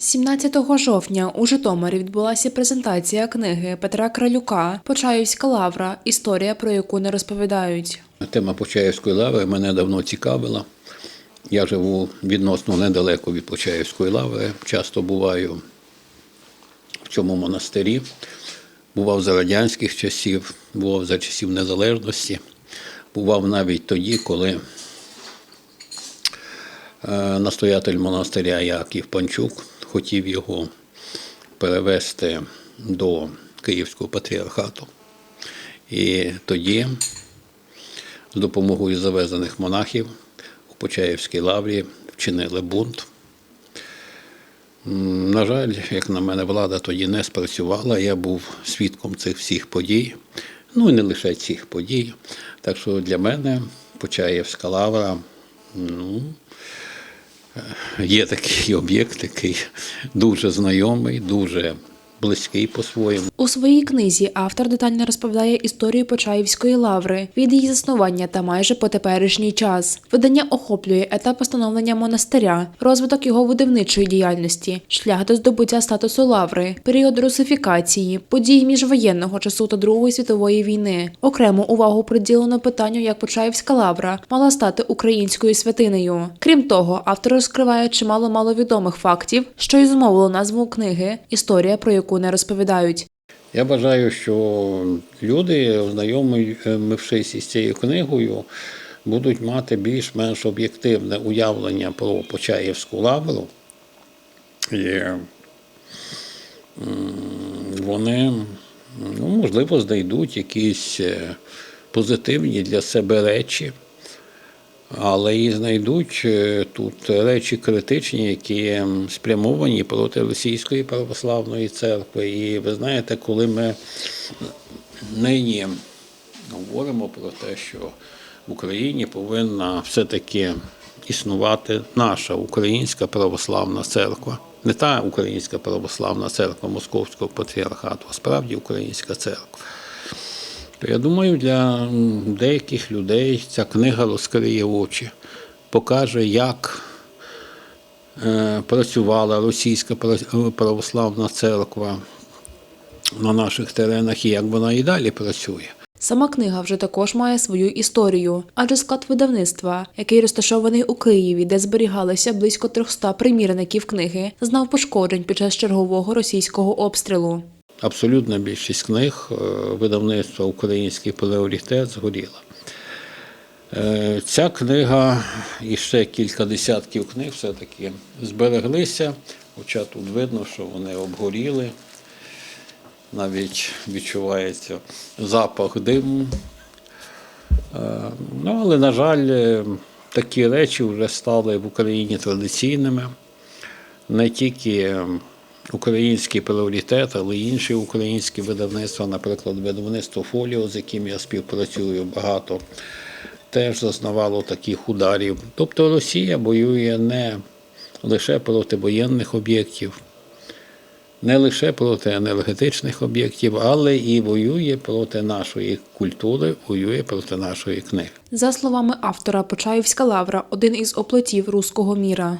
17 жовтня у Житомирі відбулася презентація книги Петра Кралюка Почаївська лавра. Історія, про яку не розповідають. Тема Почаївської лаври мене давно цікавила. Я живу відносно недалеко від Почаївської лаври. Часто буваю в цьому монастирі. Бував за радянських часів, бував за часів незалежності, бував навіть тоді, коли е, настоятель монастиря Яків Панчук хотів його перевести до Київського патріархату. І тоді з допомогою завезених монахів у Почаївській лаврі вчинили бунт. На жаль, як на мене, влада тоді не спрацювала. Я був свідком цих всіх подій. Ну і не лише цих подій. Так що для мене Почаївська лавра ну, є такий об'єкт, який дуже знайомий, дуже близький по-своєму. У своїй книзі автор детально розповідає історію Почаївської лаври від її заснування та майже по теперішній час. Видання охоплює етап становлення монастиря, розвиток його видавничої діяльності, шлях до здобуття статусу лаври, період русифікації, події міжвоєнного часу та Другої світової війни. Окрему увагу приділено питанню, як Почаївська лавра мала стати українською святинею. Крім того, автор розкриває чимало маловідомих фактів, що й зумовило назву книги Історія, про яку не розповідають. Я бажаю, що люди, ознайомившись із цією книгою, будуть мати більш-менш об'єктивне уявлення про Почаївську лавру. І вони, ну, можливо, знайдуть якісь е, позитивні для себе речі, але і знайдуть е, тут речі критичні, які спрямовані проти Російської православної церкви. І ви знаєте, коли ми нині говоримо про те, що в Україні повинна все-таки існувати наша українська православна церква. Не та українська православна церква Московського патріархату, а справді українська церква. То я думаю, для деяких людей ця книга розкриє очі, покаже, як е, працювала російська православна церква на наших теренах і як вона і далі працює. Сама книга вже також має свою історію, адже склад видавництва, який розташований у Києві, де зберігалися близько 300 примірників книги, зазнав пошкоджень під час чергового російського обстрілу. Абсолютна більшість книг е, видавництва Український пріоритет згоріла. Е, Ця книга і ще кілька десятків книг все-таки збереглися, хоча тут видно, що вони обгоріли. Навіть відчувається запах диму. Е, Ну, але, на жаль, такі речі вже стали в Україні традиційними. Не тільки е, український пріоритет, але інші українські видавництва, наприклад, видавництво Фоліо, з яким я співпрацюю багато, теж зазнавало таких ударів. Тобто Росія воює не лише проти воєнних об'єктів, не лише проти енергетичних об'єктів, але і воює проти нашої культури, воює проти нашої книги. За словами автора, Почаївська лавра один із оплотів руського міра.